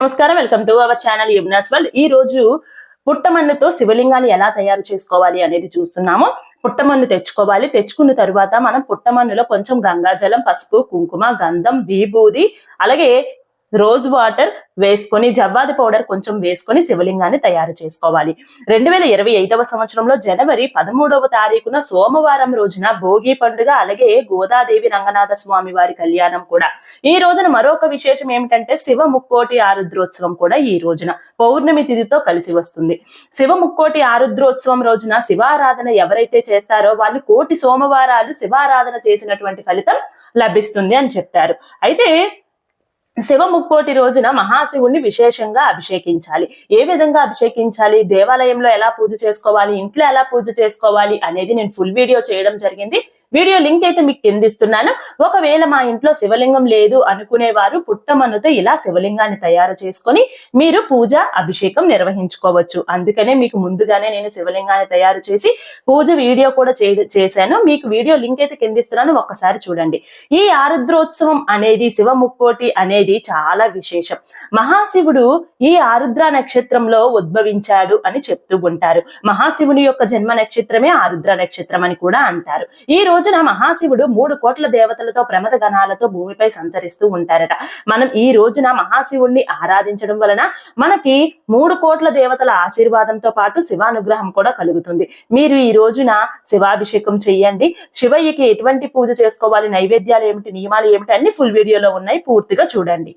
నమస్కారం. Welcome to our channel యుబ్నాస్ world. ఈ రోజు పుట్టమన్నుతో శివలింగాన్ని ఎలా తయారు చేసుకోవాలి అనేది చూస్తున్నాము. పుట్టమన్ను తెచ్చుకోవాలి. తెచ్చుకున్న తర్వాత మనం పుట్టమన్నులో కొంచెం గంగాజలం పసుపు కుంకుమ గంధం విభూది అలాగే రోజ్ వాటర్ వేసుకొని జవ్వాది పౌడర్ కొంచెం వేసుకొని శివలింగాన్ని తయారు చేసుకోవాలి. రెండు వేల ఇరవై ఐదవ సంవత్సరంలో జనవరి పదమూడవ తారీఖున సోమవారం రోజున భోగి పండుగ అలాగే గోదాదేవి రంగనాథ స్వామి వారి కళ్యాణం కూడా. ఈ రోజున మరొక విశేషం ఏమిటంటే శివ ముక్కోటి ఆరుద్రోత్సవం కూడా ఈ రోజున పౌర్ణమి తిథితో కలిసి వస్తుంది. శివ ముక్కోటి ఆరుద్రోత్సవం రోజున శివారాధన ఎవరైతే చేస్తారో వాళ్ళు కోటి సోమవారాలు శివారాధన చేసినటువంటి ఫలితం లభిస్తుంది అని చెప్తారు. అయితే శివ ముక్కోటి రోజున మహాశివుణ్ణి విశేషంగా అభిషేకించాలి. ఏ విధంగా అభిషేకించాలి? దేవాలయంలో ఎలా పూజ చేసుకోవాలి? ఇంట్లో ఎలా పూజ చేసుకోవాలి? అనేది నేను ఫుల్ వీడియో చేయడం జరిగింది. వీడియో లింక్ అయితే మీకు కింద ఇస్తున్నాను. ఒకవేళ మా ఇంట్లో శివలింగం లేదు అనుకునేవారు పుట్టమన్నుతో ఇలా శివలింగాన్ని తయారు చేసుకొని మీరు పూజ అభిషేకం నిర్వహించుకోవచ్చు. అందుకనే మీకు ముందుగానే నేను శివలింగాన్ని తయారు చేసి పూజ వీడియో కూడా చేశాను. మీకు వీడియో లింక్ అయితే కింద ఇస్తున్నాను. ఒక్కసారి చూడండి. ఈ ఆరుద్రోత్సవం అనేది శివ ముక్కోటి అనేది చాలా విశేషం. మహాశివుడు ఈ ఆరుద్ర నక్షత్రంలో ఉద్భవించాడు అని చెప్తూ ఉంటారు. మహాశివుని యొక్క జన్మ నక్షత్రమే ఆరుద్ర నక్షత్రం అని కూడా అంటారు. ఈ రోజున మహాశివుడు మూడు కోట్ల దేవతలతో ప్రమద గణాలతో భూమిపై సంచరిస్తూ ఉంటారట. మనం ఈ రోజున మహాశివుణ్ణి ఆరాధించడం వలన మనకి మూడు కోట్ల దేవతల ఆశీర్వాదంతో పాటు శివానుగ్రహం కూడా కలుగుతుంది. మీరు ఈ రోజున శివాభిషేకం చెయ్యండి. శివయ్యకి ఎటువంటి పూజ చేసుకోవాలి? నైవేద్యాలు ఏమిటి? నియమాలు ఏమిటి? అన్ని ఫుల్ వీడియోలో ఉన్నాయి. పూర్తిగా చూడండి.